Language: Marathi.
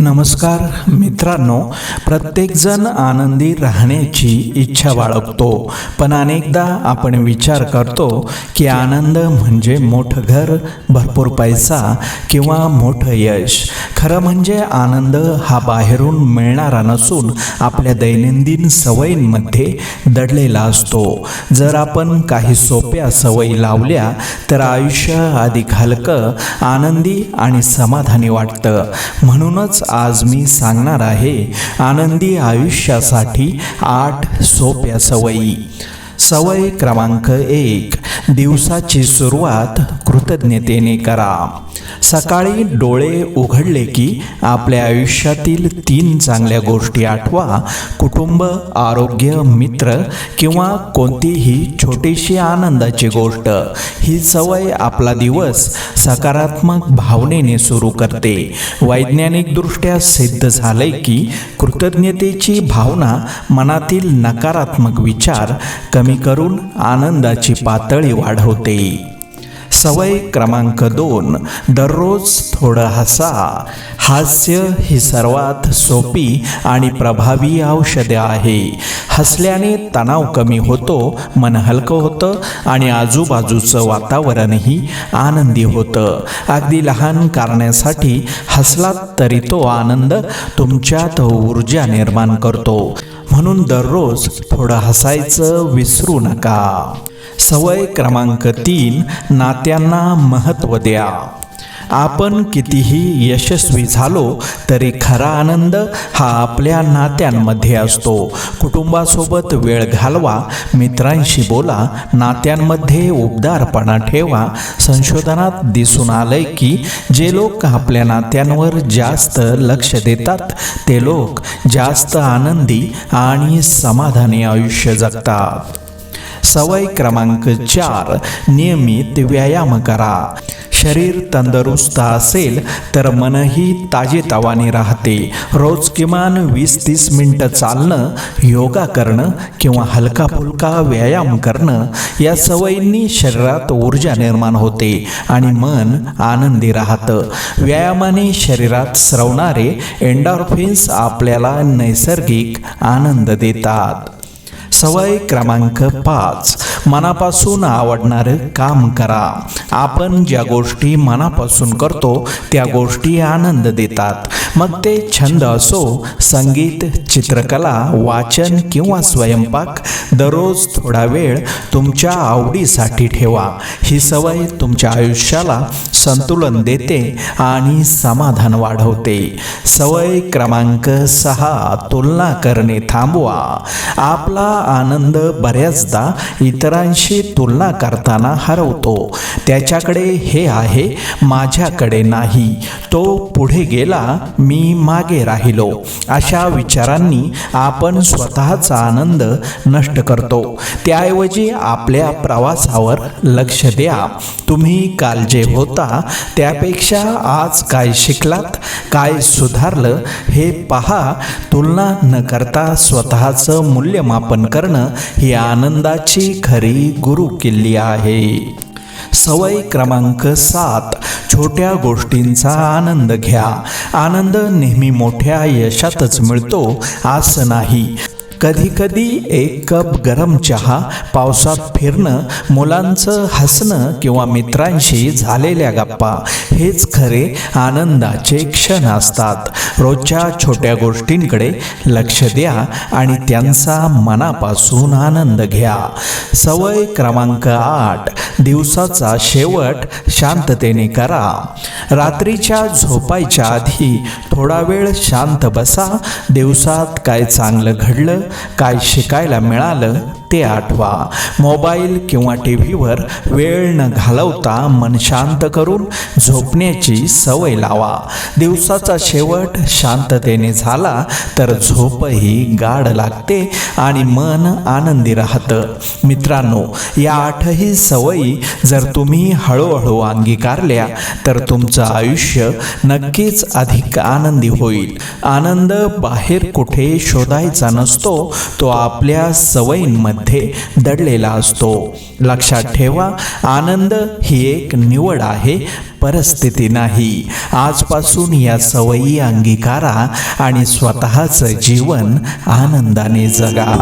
नमस्कार मित्रांनो प्रत्येकजण आनंदी राहण्याची इच्छा बाळगतो. पण अनेकदा आपण विचार करतो की आनंद म्हणजे मोठं घर भरपूर पैसा किंवा मोठं यश. खरं म्हणजे आनंद हा बाहेरून मिळणारा नसून आपल्या दैनंदिन सवयींमध्ये दडलेला असतो. जर आपण काही सोप्या सवयी लावल्या तर आयुष्य अधिक हलकं आनंदी आणि समाधानी वाटतं. म्हणूनच आज मी सांगणार आहे आनंदी आयुष्यासाठी आठ सोप्या सवयी. सवय क्रमांक एक दिवसाची सुरुवात कृतज्ञतेने करा. सकाळी डोळे उघडले की आपल्या आयुष्यातील तीन चांगल्या गोष्टी आठवा. कुटुंब आरोग्य मित्र किंवा कोणतीही छोटीशी आनंदाची गोष्ट. ही सवय आपला दिवस सकारात्मक भावनेने सुरू करते. वैज्ञानिकदृष्ट्या सिद्ध झालंय की कृतज्ञतेची भावना मनातील नकारात्मक विचार कमी करून आनंदाची पातळी वाढवते. सवय क्रमांक दोन. दररोज थोडं हसा. हास्य ही सर्वात सोपी आणि प्रभावी औषधे आहे. हसल्याने तणाव कमी होतो मन हलकं होतं आणि आजूबाजूचं वातावरणही आनंदी होतं. अगदी लहान कारणासाठी हसलात तरी तो आनंद तुमच्यात ऊर्जा निर्माण करतो. म्हणून दररोज थोडं हसायचं विसरू नका. सवय क्रमांक तीन नात्यांना महत्त्व द्या. आपण कितीही यशस्वी झालो तरी खरा आनंद हा आपल्या नात्यांमध्ये असतो. कुटुंबासोबत वेळ घालवा मित्रांशी बोला नात्यांमध्ये उबदारपणा ठेवा. संशोधनात दिसून आलंय की जे लोक आपल्या नात्यांवर जास्त लक्ष देतात ते लोक जास्त आनंदी आणि समाधानी आयुष्य जगतात. सवय क्रमांक चार नियमित व्यायाम करा. शरीर तंदुरुस्त असेल तर मनही ताजेतवाने राहते. रोज किमान वीस तीस मिनटं चालणं योगा करणं किंवा हलका फुलका व्यायाम करणं या सवयींनी शरीरात ऊर्जा निर्माण होते आणि मन आनंदी राहतं. व्यायामाने शरीरात स्रवणारे एन्डॉर्फिन्स आपल्याला नैसर्गिक आनंद देतात. सवय क्रमांक पाच. मनापासून आवडणारं काम करा. आपण ज्या गोष्टी मनापासून करतो त्या गोष्टी आनंद देतात. मग ते छंद असो संगीत चित्रकला वाचन किंवा स्वयंपाक दररोज थोडा वेळ तुमच्या आवडीसाठी ठेवा. ही सवय तुमच्या आयुष्याला संतुलन देते आणि समाधान वाढवते. सवय क्रमांक सहा तुलना करणे थांबवा. आपला आनंद बऱ्याचदा इतरांशी तुलना करताना हरवतो. त्याच्याकडे हे आहे माझ्याकडे नाही. तो पुढे गेला मी मागे राहिलो. अशा विचारांनी आपण स्वतःचा आनंद नष्ट करतो. त्याऐवजी आपल्या प्रवासावर लक्ष द्या. तुम्ही काल जे होता त्यापेक्षा आज काय शिकलात काय सुधारलं हे पहा. तुलना न करता स्वतःचं मूल्यमापन करणं ही आनंदाची खरी गुरुकिल्ली आहे. सवय क्रमांक सात. छोट्या गोष्टींचा आनंद घ्या. आनंद नेहमी मोठ्या यशातच मिळतो असं नाही. कधी कधी एक कप गरम चहा पावसात फिरणं मुलांचं हसणं किंवा मित्रांशी झालेल्या गप्पा हेच खरे आनंदाचे क्षण असतात. रोजच्या छोट्या गोष्टींकडे लक्ष द्या आणि त्यांचा मनापासून आनंद घ्या. सवय क्रमांक आठ दिवसाचा शेवट शांततेने करा. रात्रीच्या झोपायच्या आधी थोडा वेळ शांत बसा. दिवसात काय चांगलं घडलं काय शिकायला मिळालं ते आठवा. मोबाईल किंवा टी व्हीवर वेळ न घालवता मन शांत करून झोपण्याची सवय लावा. दिवसाचा शेवट शांततेने झाला तर झोपही गाढ लागते आणि मन आनंदी राहतं. मित्रांनो या आठही सवयी जर तुम्ही हळूहळू अंगीकारल्या तर तुमचं आयुष्य नक्कीच अधिक आनंदी होईल. आनंद बाहेर कुठे शोधायचा नसतो तो आपल्या सवयींमध्ये मध्ये दडलेला असतो. लक्षात ठेवा आनंद ही एक निवड आहे परिस्थिती नाही. आजपासून या सवयी अंगीकारा आणि स्वतःचं जीवन आनंदाने जगा.